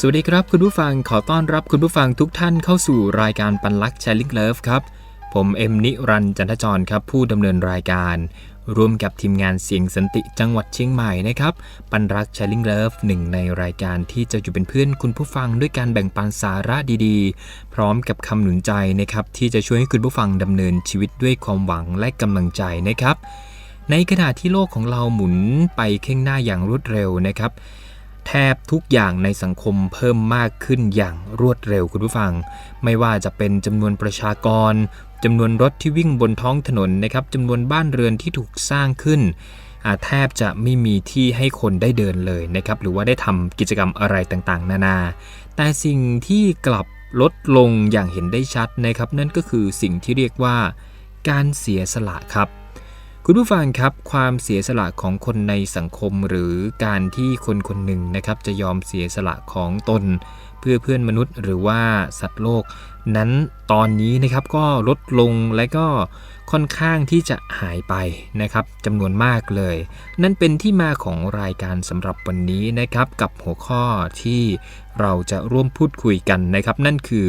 สวัสดีครับคุณผู้ฟังขอต้อนรับคุณผู้ฟังทุกท่านเข้าสู่รายการปันลัก Sharing Love ครับ ผมเอ็มนิรันจันทจรครับ ผู้ดำเนินรายการ ร่วมกับทีมงานเสียงสันติจังหวัดเชียงใหม่นะครับ ปันรัก Sharing Love หนึ่งในรายการที่จะอยู่เป็นเพื่อนคุณผู้ฟังด้วยการแบ่งปันสาระดีๆ พร้อมกับคำหนุนใจนะครับที่จะช่วยให้คุณผู้ฟังดำเนินชีวิตด้วยความหวังและกำลังใจนะครับ ในขณะที่โลกของเราหมุนไปข้างหน้าอย่างรวดเร็วนะครับ แทบทุกอย่างในสังคมเพิ่มมากขึ้นอย่างรวดเร็วคุณผู้ฟัง ไม่ว่าจะเป็นจำนวนประชากรจำนวนรถที่วิ่งบนท้องถนนนะครับจำนวนบ้านเรือนที่ถูกสร้างขึ้นอาแทบจะไม่มีที่ให้คนได้เดินเลยนะครับหรือว่าได้ทำกิจกรรมอะไรต่างๆ นานา แต่สิ่งที่กลับลดลงอย่างเห็นได้ชัดนะครับ นั่นก็คือสิ่งที่เรียกว่าการเสียสละครับ คุณผู้ฟังครับความเสียสละของคนในสังคมหรือการที่คนคนหนึ่งนะครับจะยอมเสียสละของตน เพื่อเพื่อนมนุษย์หรือว่าสัตว์โลก นั้นตอนนี้นะครับก็ลดลงและก็ค่อนข้างที่จะหายไปนะครับจำนวนมากเลย นั่นเป็นที่มาของรายการสำหรับวันนี้นะครับกับหัวข้อที่เราจะร่วมพูดคุยกันนะครับ นั่นคือ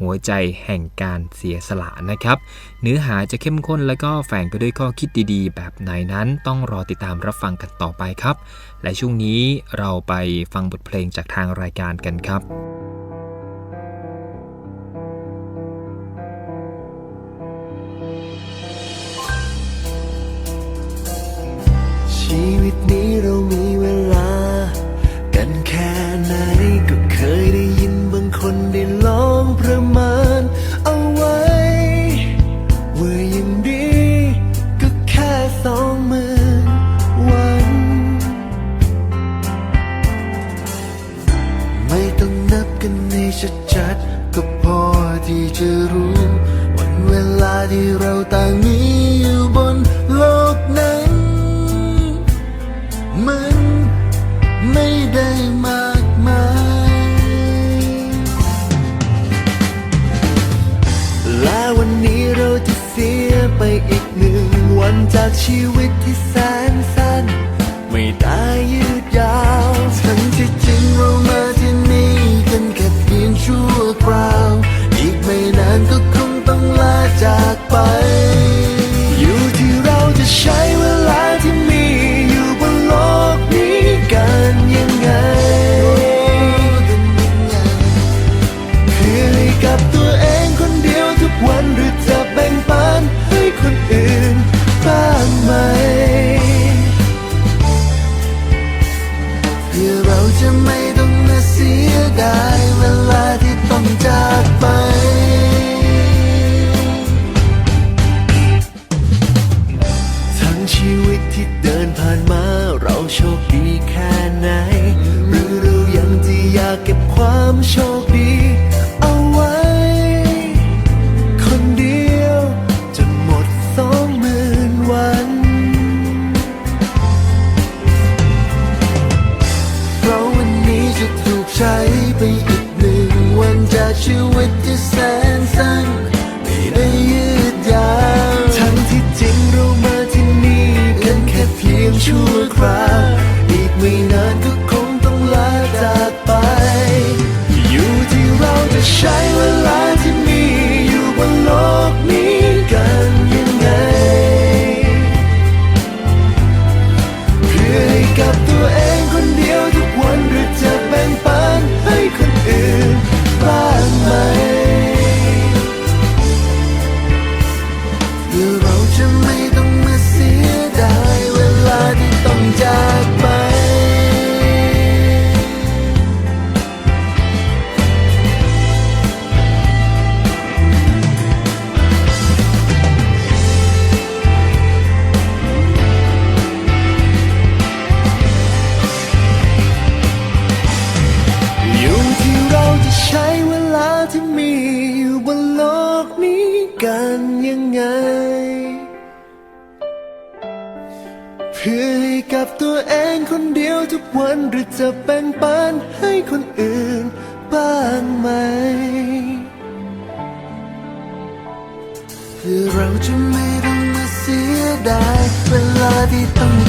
หัวใจแห่งการเสียสละนะครับ เนื้อหาจะเข้มข้นและก็แฝงไปด้วยข้อคิดดีๆ แบบไหนนั้นต้องรอติดตามรับฟังกันต่อไปครับ และช่วงนี้เราไปฟังบทเพลงจากทางรายการกันครับชีวิตนี้เรามีเวลา กันแค่ไหนก็เคยได้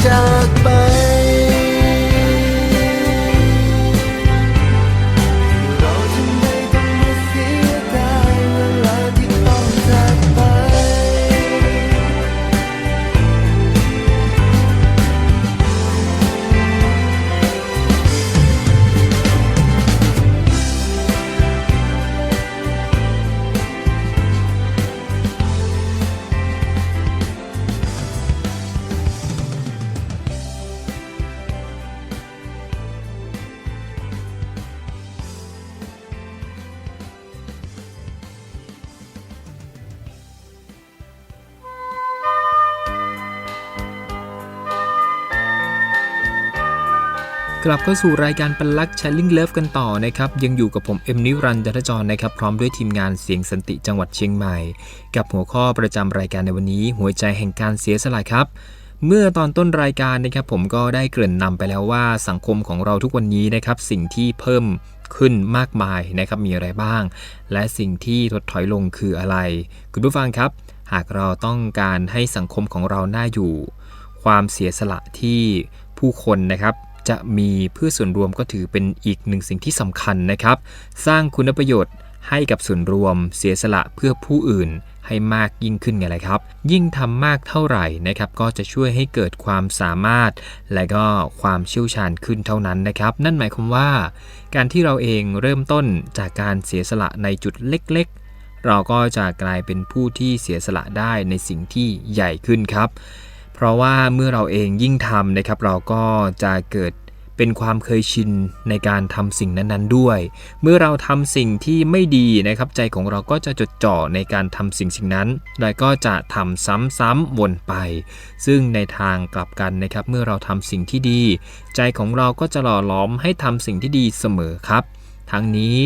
จากไป กลับเข้าสู่รายการปันลักช h ลิงเลิฟกันต่อนะครับยังอยู่กับผมเอ็มนิรันดร์จัทจรนะครับพร้อมด้วยทีมงานเสียงสันติจังหวัดเชียงใหม่ กับหัวข้อประจำรายการในวันนี้ หัวใจแห่งการเสียสละครับ เมื่อตอนต้นรายการนะครับผมก็ได้เกริ่นนำไปแล้วว่าสังคมของเราทุกวันนี้นะครับสิ่งที่เพิ่มขึ้นมากมายนะครับมีอะไรบ้าง และสิ่งที่ถดถอยลงคืออะไร คุณผู้ฟังครับ หากเราต้องการให้สังคมของเราน่าอยู่ ความเสียสละที่ผู้คนนะครับ จะมีเพื่อส่วนรวมก็ถือเป็นอีกหนึ่งสิ่งที่สำคัญนะครับ สร้างคุณประโยชน์ให้กับส่วนรวม เสียสละเพื่อผู้อื่นให้มากยิ่งขึ้นไงเลยครับ ยิ่งทำมากเท่าไหร่นะครับ ก็จะช่วยให้เกิดความสามารถ และก็ความเชี่ยวชาญขึ้นเท่านั้นนะครับ นั่นหมายความว่า การที่เราเองเริ่มต้นจากการเสียสละในจุดเล็ก ๆ เราก็จะกลายเป็นผู้ที่เสียสละได้ในสิ่งที่ใหญ่ขึ้นครับ เพราะว่าเมื่อเราเองยิ่งทำนะครับ เราก็จะเกิดเป็นความเคยชินในการทำสิ่งนั้นๆด้วย เมื่อเราทำสิ่งที่ไม่ดีนะครับ ใจของเราก็จะจดจ่อในการทำสิ่งสิ่งนั้น และก็จะทำซ้ำๆวนไป ซึ่งในทางกลับกันนะครับ เมื่อเราทำสิ่งที่ดี ใจของเราก็จะหล่อหลอมให้ทำสิ่งที่ดีเสมอครับ ทั้งนี้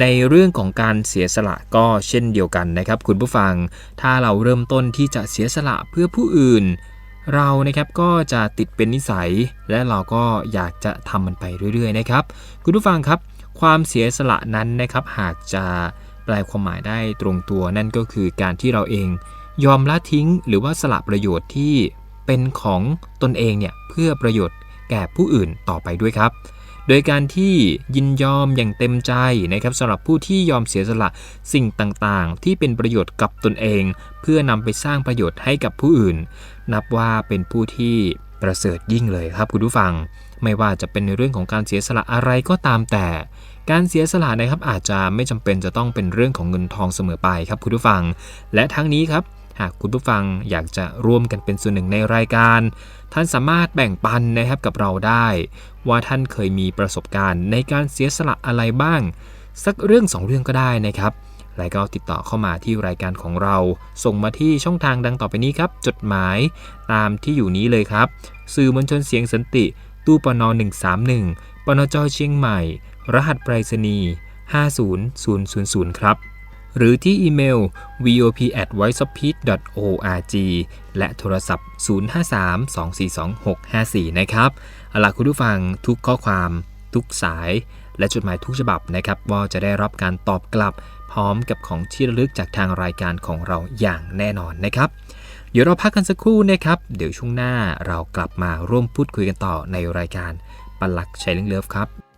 ในเรื่องของการเสียสละก็เช่นเดียวกันนะครับ คุณผู้ฟัง ถ้าเราเริ่มต้นที่จะเสียสละเพื่อผู้อื่น เรานะครับก็จะติดเป็นนิสัย และเราก็อยากจะทำมันไปเรื่อยๆนะครับ คุณผู้ฟังครับ ความเสียสละนั้นนะครับหากจะแปลความหมายได้ตรงตัวนั่นก็คือการที่เราเองยอมละทิ้ง หรือว่าสละประโยชน์ที่เป็นของตนเองเนี่ยเพื่อประโยชน์แก่ผู้อื่นต่อไปด้วยครับ โดยการที่ยินยอมอย่างเต็มใจนะครับสำหรับผู้ที่ยอมเสียสละสิ่งต่างๆ ที่เป็นประโยชน์กับตนเอง เพื่อนำไปสร้างประโยชน์ให้กับผู้อื่น นับว่าเป็นผู้ที่ประเสริฐยิ่งเลยครับคุณผู้ฟัง ไม่ว่าจะเป็นในเรื่องของการเสียสละอะไรก็ตามแต่ การเสียสละนะครับอาจจะไม่จำเป็นจะต้องเป็นเรื่องของเงินทองเสมอไปครับคุณผู้ฟัง และทั้งนี้ครับ หากคุณผู้ฟังอยากจะร่วมกันเป็นส่วนหนึ่งในรายการ ท่านสามารถแบ่งปันนะครับกับเราได้ ว่าท่านเคยมีประสบการณ์ในการเสียสละอะไรบ้าง สักเรื่องสองเรื่องก็ได้นะครับแล้วก็ติดต่อเข้ามาที่รายการของเรา ส่งมาที่ช่องทางดังต่อไปนี้ครับ จดหมายตามที่อยู่นี้เลยครับ สื่อมวลชนเสียงสันติ ตู้ปน 131 ปนจเชียงใหม่ รหัสไปรษณีย์50000 ครับ หรือที่อีเมล vop at voiceofpeace.org และโทรศัพท์ 053-242-654 นะครับเอาล่ะคุณผู้ฟังทุกข้อความ ทุกสาย และจดหมายทุกฉบับนะครับ ว่าจะได้รับการตอบกลับ พร้อมกับของที่ระลึกจากทางรายการของเราอย่างแน่นอนนะครับ เดี๋ยวเราพักกันสักครู่นะครับ เดี๋ยวช่วงหน้าเรากลับมาร่วมพูดคุยกันต่อในรายการปันลักชัยลิงเลิฟครับ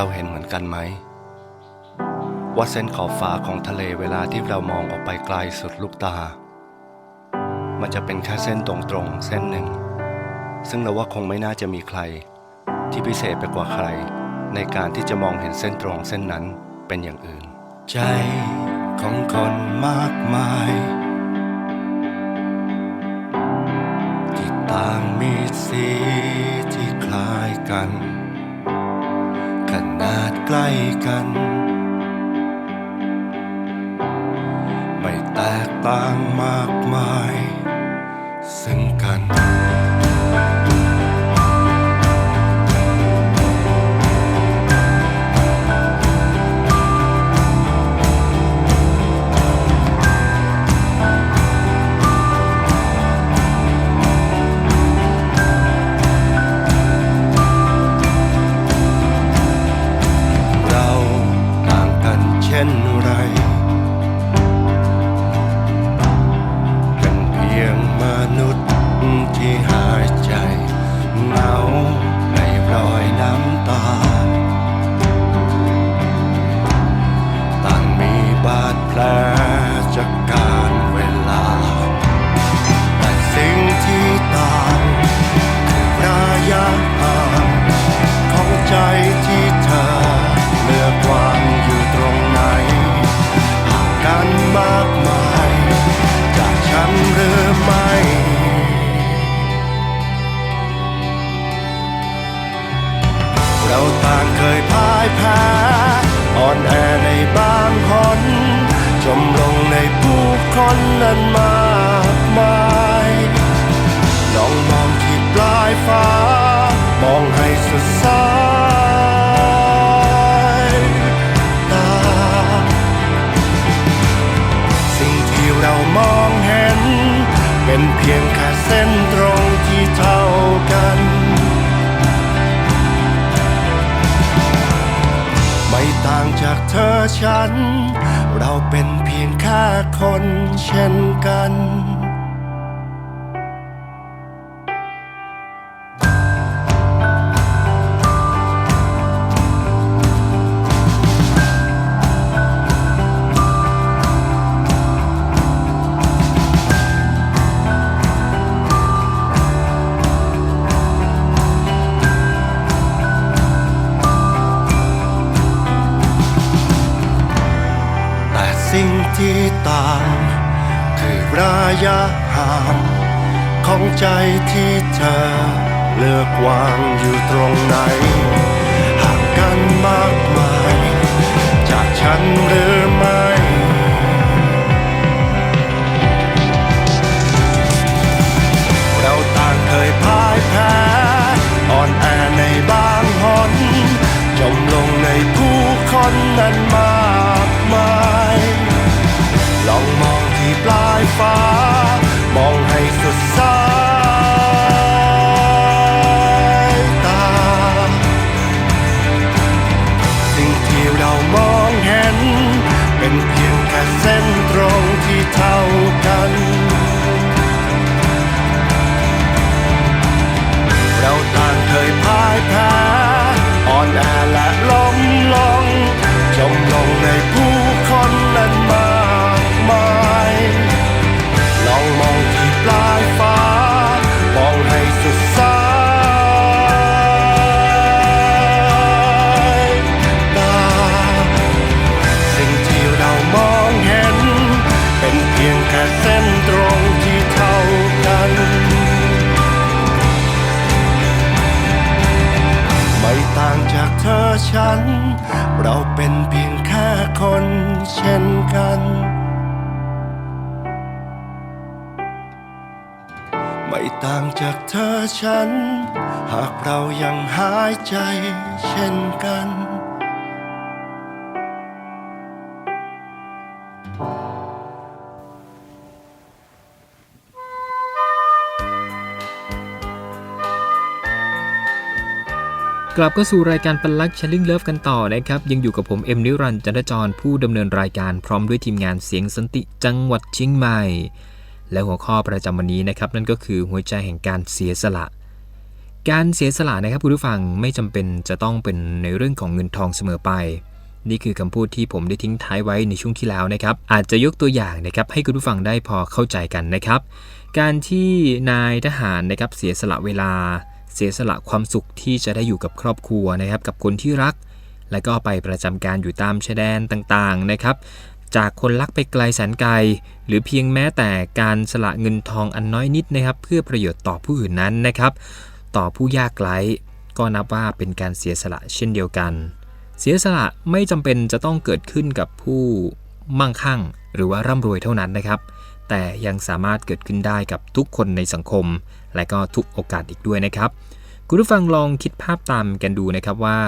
เราเห็นเหมือนกันไหม ว่าเส้นขอบฟ้าของทะเลเวลาที่เรามองออกไปไกลสุดลูกตา มันจะเป็นแค่เส้นตรงๆเส้นหนึ่ง ซึ่งเราว่าคงไม่น่าจะมีใคร ที่พิเศษไปกว่าใคร ในการที่จะมองเห็นเส้นตรงเส้นนั้นเป็นอย่างอื่น ใจของคนมากมายที่ต่างมีสีที่คล้ายกัน ใกล้กัน ไม่แตกต่างมากมายซึ่งกัน ผู้คนนั้นมากมายลองมองที่ปลายฟ้ามองให้สุดสายตา สิ่งที่เรามองเห็น เป็นเพียงแค่เส้นตรงที่เท่ากัน ไม่ต่างจากเธอฉัน เราเป็น คนเช่นกัน คือระยะห่างของใจที่เธอ เลือกวางอยู่ตรงไหน ห่างกันมากมาย จากฉันหรือไม่เราต่างเคยพ่ายแพ้อ่อนแอในบางหนจมลงในผู้คนนั้นมา ที่ปลายฟ้ามองให้สุดส ฉัน เราเป็นเพียงแค่คนเช่นกัน ไม่ต่างจากเธอฉัน หากเรายังหายใจเช่นกัน กลับเข้าสู่รายการปันลักชลิงเลิฟกันต่อนะครับ ยังอยู่กับผมเอ็มนิรันจันทจรผู้ดำเนินรายการพร้อมด้วยทีมงานเสียงสันติจังหวัดเชียงใหม่ และหัวข้อประจำวันนี้นะครับ นั่นก็คือหัวใจแห่งการเสียสละ การเสียสละนะครับคุณผู้ฟังไม่จำเป็นจะต้องเป็นในเรื่องของเงินทองเสมอไป นี่คือคำพูดที่ผมได้ทิ้งท้ายไว้ในช่วงที่แล้วนะครับ อาจจะยกตัวอย่างนะครับให้คุณผู้ฟังได้พอเข้าใจกันนะครับ การที่นายทหารนะครับเสียสละเวลา เสียสละความสุขที่จะได้อยู่กับครอบครัวนะครับ กับคนที่รัก และก็ไปประจำการอยู่ตามชายแดนต่างๆนะครับ จากคนรักไปไกลแสนไกล หรือเพียงแม้แต่การสละเงินทองอันน้อยนิดนะครับ เพื่อประโยชน์ต่อผู้อื่นนั้นนะครับ ต่อผู้ยากไร้ก็นับว่าเป็นการเสียสละเช่นเดียวกัน เสียสละไม่จำเป็นจะต้องเกิดขึ้นกับผู้มั่งคั่ง หรือว่าร่ำรวยเท่านั้นนะครับ แต่ยังสามารถเกิดขึ้นได้กับทุกคนในสังคม และก็ทุกโอกาสอีกด้วยนะครับคุณผู้ฟังลองคิดภาพตามกันดูนะครับว่า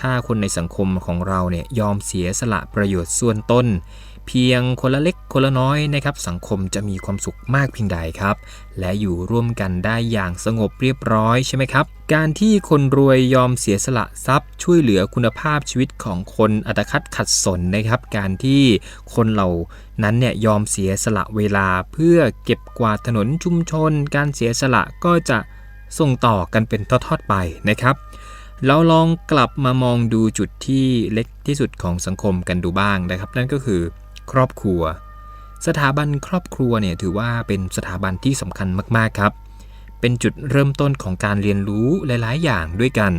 ถ้าคนในสังคมของเราเนี่ยยอมเสียสละประโยชน์ส่วนต้น เพียงคนละเล็กคนละน้อยนะครับ สังคมจะมีความสุขมากเพียงใดครับ และอยู่ร่วมกันได้อย่างสงบเรียบร้อยใช่ไหมครับ การที่คนรวยยอมเสียสละทรัพย์ ช่วยเหลือคุณภาพชีวิตของคนอัตคัดขัดสนนะครับ การที่คนเหล่านั้นเนี่ยยอมเสียสละเวลาเพื่อเก็บกวาดถนนชุมชน การเสียสละก็จะส่งต่อกันเป็นทอดๆไปนะครับเราลองกลับมามองดูจุดที่เล็กที่สุดของสังคมกันดูบ้างนะครับ นั่นก็คือ ครอบครัว สถาบันครอบครัวเนี่ยถือว่าเป็นสถาบันที่สำคัญมากๆครับ เป็นจุดเริ่มต้นของการเรียนรู้หลายๆ อย่างด้วยกัน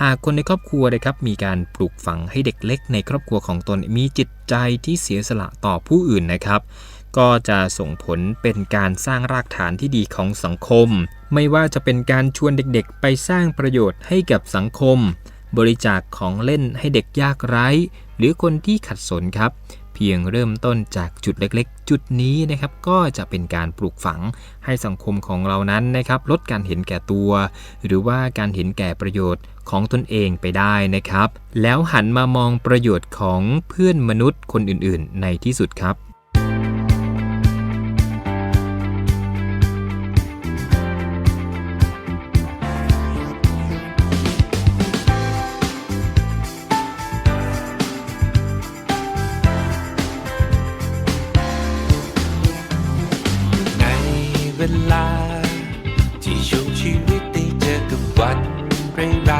หากคนในครอบครัวนะครับมีการปลูกฝังให้เด็กเล็กในครอบครัวของตนมีจิตใจที่เสียสละต่อผู้อื่นนะครับก็จะส่งผลเป็นการสร้างรากฐานที่ดีของสังคม ไม่ว่าจะเป็นการชวนเด็กๆ ไปสร้างประโยชน์ให้กับสังคม บริจาคของเล่นให้เด็กยากไร้ หรือคนที่ขัดสนครับ พียงเริ่มต้นจากจุดเล็กๆ จุดนี้นะครับก็จะเป็นการปลูกฝังให้สังคมของเรานั้นนะครับลดการเห็นแก่ตัว หรือว่าการเห็นแก่ประโยชน์ของตนเองไปได้นะครับ แล้วหันมามองประโยชน์ของเพื่อนมนุษย์คนอื่นๆ ในที่สุดครับ ร้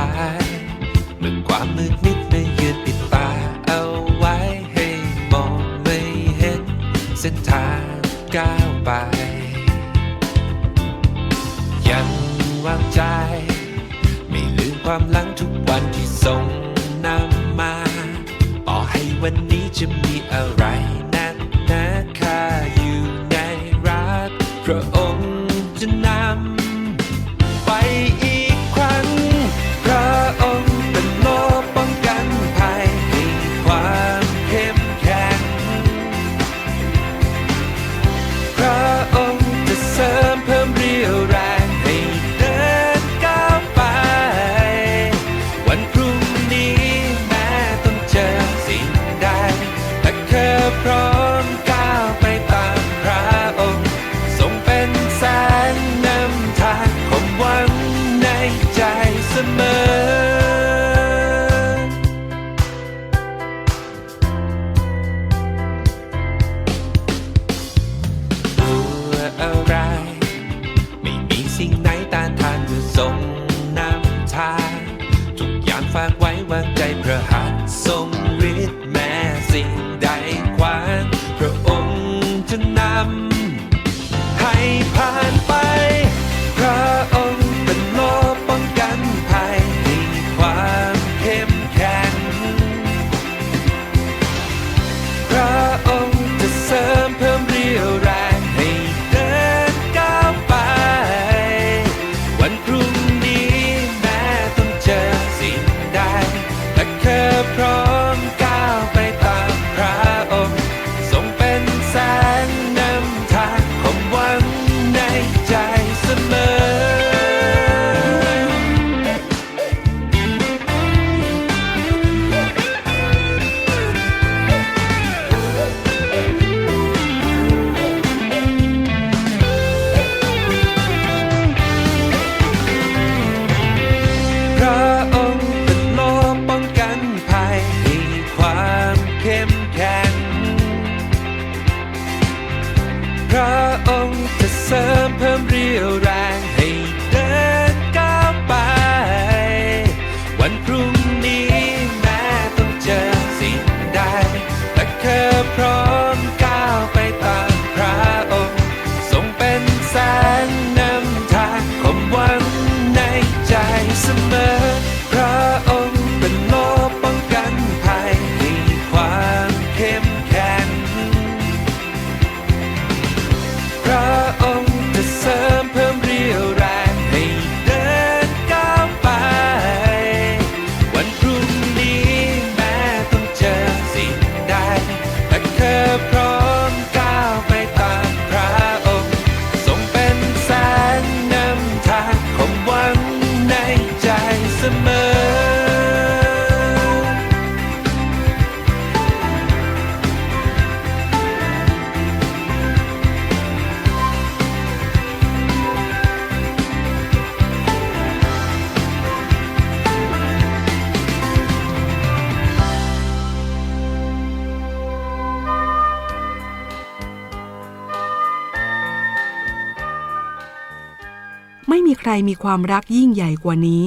รมีความรักยิ่งใหญ่กว่านี้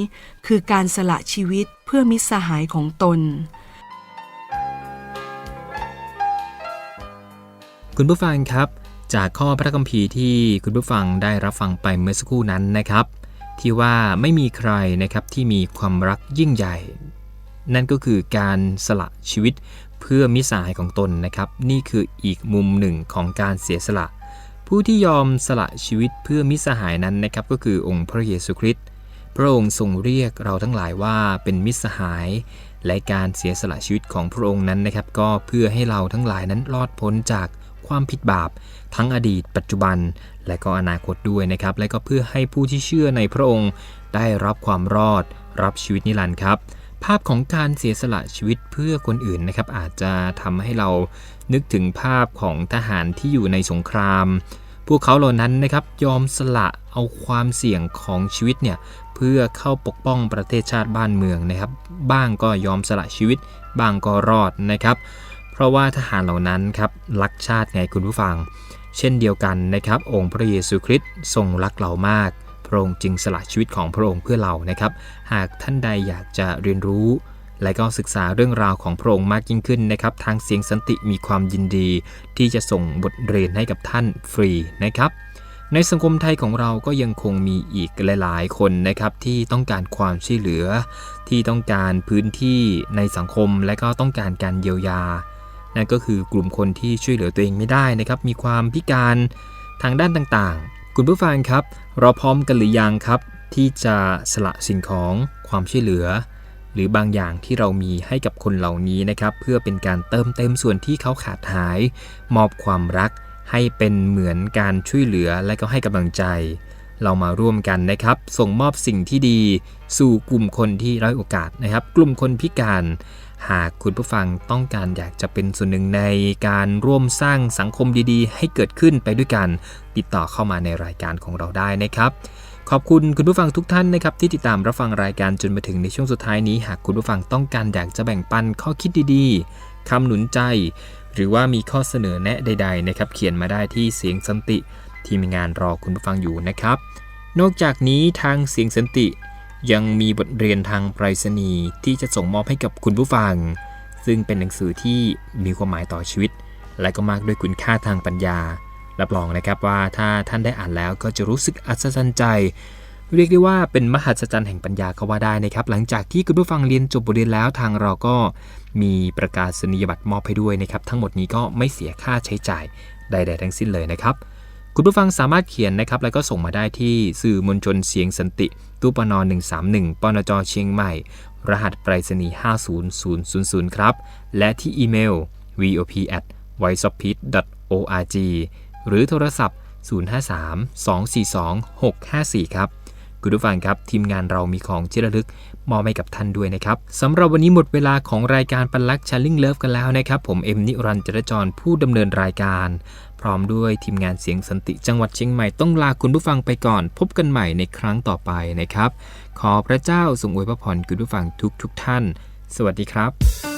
คือการสละชีวิตเพื่อมิตรสหายของตน คุณผู้ฟังครับ จากข้อพระคัมภีร์ที่คุณผู้ฟังได้รับฟังไปเมื่อสักครู่นั้นนะครับ ที่ว่าไม่มีใครนะครับที่มีความรักยิ่งใหญ่ นั่นก็คือการสละชีวิตเพื่อมิสหายของตนนะครับ นี่คืออีกมุมหนึ่งของการเสียสละ ผู้ที่ยอมสละชีวิตเพื่อมิสหายนั้นนะครับก็คือองค์พระเยซูคริสต์พระองค์ทรงเรียกเราทั้งหลายว่าเป็นมิสหาย และการเสียสละชีวิตของพระองค์นั้นนะครับ ก็เพื่อให้เราทั้งหลายนั้นรอดพ้นจากความผิดบาป ทั้งอดีต ปัจจุบัน และก็อนาคตด้วยนะครับ และก็เพื่อให้ผู้ที่เชื่อในพระองค์ ได้รับความรอด รับชีวิตนิรันดร์ครับ ภาพของการเสียสละชีวิตเพื่อคนอื่นนะครับอาจจะทำให้เรานึกถึงภาพของทหารที่อยู่ในสงคราม พวกเขาเหล่านั้นนะครับยอมสละเอาความเสี่ยงของชีวิตเนี่ยเพื่อเข้าปกป้องประเทศชาติบ้านเมืองนะครับ บ้างก็ยอมสละชีวิต บ้างก็รอดนะครับ เพราะว่าทหารเหล่านั้นครับรักชาติไงคุณผู้ฟัง เช่นเดียวกันนะครับ องค์พระเยซูคริสต์ทรงรักเรามาก พระองค์จึงสละชีวิตของพระองค์เพื่อเรานะครับ หากท่านใดอยากจะเรียนรู้ และก็ศึกษาเรื่องราวของพระองค์มากยิ่งขึ้นนะครับ ทางเสียงสันติมีความยินดี ที่จะส่งบทเรียนให้กับท่านฟรีนะครับในสังคมไทยของเราก็ยังคงมีอีกหลาย ๆ คนนะครับที่ต้องการความช่วยเหลือ ที่ต้องการพื้นที่ในสังคมและก็ต้องการการเยียวยา นั่นก็คือกลุ่มคนที่ช่วยเหลือตัวเองไม่ได้นะครับ มีความพิการทางด้านต่างๆ คุณผู้ฟังครับ เราพร้อมกันหรือยังครับ ที่จะสละสิ่งของความช่วยเหลือ หรือบางอย่างที่เรามีให้กับคนเหล่านี้นะครับ เพื่อเป็นการเติมเต็มส่วนที่เขาขาดหาย มอบความรัก ให้เป็นเหมือนการช่วยเหลือและก็ให้กำลังใจ เรามาร่วมกันนะครับ ส่งมอบสิ่งที่ดี สู่กลุ่มคนที่ด้อยโอกาสนะครับ กลุ่มคนพิการ หากคุณผู้ฟังต้องการอยากจะเป็นส่วนหนึ่งในการร่วมสร้างสังคมดีๆ ให้เกิดขึ้นไปด้วยกัน ติดต่อเข้ามาในรายการของเราได้นะครับ ขอบคุณคุณผู้ฟังทุกท่านนะครับที่ติดตามรับฟังรายการจนมาถึงในช่วงสุดท้ายนี้ หากคุณผู้ฟังต้องการอยากจะแบ่งปันข้อคิดดีๆคำหนุนใจ หรือว่ามีข้อเสนอแนะใด ๆ นะครับ เขียนมาได้ที่เสียงสันติ ทีมงานรอคุณผู้ฟังอยู่นะครับ นอกจากนี้ทางเสียงสันติ ยังมีบทเรียนทางไปรษณีย์ที่จะส่งมอบให้กับคุณผู้ฟัง ซึ่งเป็นหนังสือที่มีความหมายต่อชีวิต และก็มากด้วยคุณค่าทางปัญญา รับรองนะครับว่าถ้าท่านได้อ่านแล้วก็จะรู้สึกอัศจรรย์ใจ เรียกได้ว่าเป็นมหัศจรรย์แห่งปัญญาก็ว่าได้นะครับ หลังจากที่คุณผู้ฟังเรียนจบบทเรียนแล้วทางเราก็มีประกาศนียบัตรมอบให้ด้วยนะครับ ทั้งหมดนี้ก็ไม่เสียค่าใช้จ่ายใด ๆ ทั้งสิ้นเลยนะครับคุณผู้ฟังสามารถเขียนนะครับ แล้วก็ส่งมาได้ที่สื่อมวลชนเสียงสันติ ตู้ปน131ปนจเชียงใหม่ รหัสไปรษณีย์50000 ครับ และที่อีเมล vop at v o i c e o f p e a c e org หรือโทรศัพท์ 053-242-654 ครับคุณผู้ฟังครับ ทีมงานเรามีของที่ระลึกมอบให้กับท่านด้วยนะครับสำหรับวันนี้หมดเวลาของรายการปันลักชาลิงเลิฟกันแล้วนะครับ ผมเอ็มนิรันดร์จรจรผู้ดำเนินรายการ พร้อมด้วยทีมงานเสียงสันติจังหวัดเชียงใหม่ต้องลาคุณผู้ฟังไปก่อน พบกันใหม่ในครั้งต่อไปนะครับ ขอพระเจ้าทรงอวยพระพรคุณผู้ฟังทุกทุกท่าน สวัสดีครับ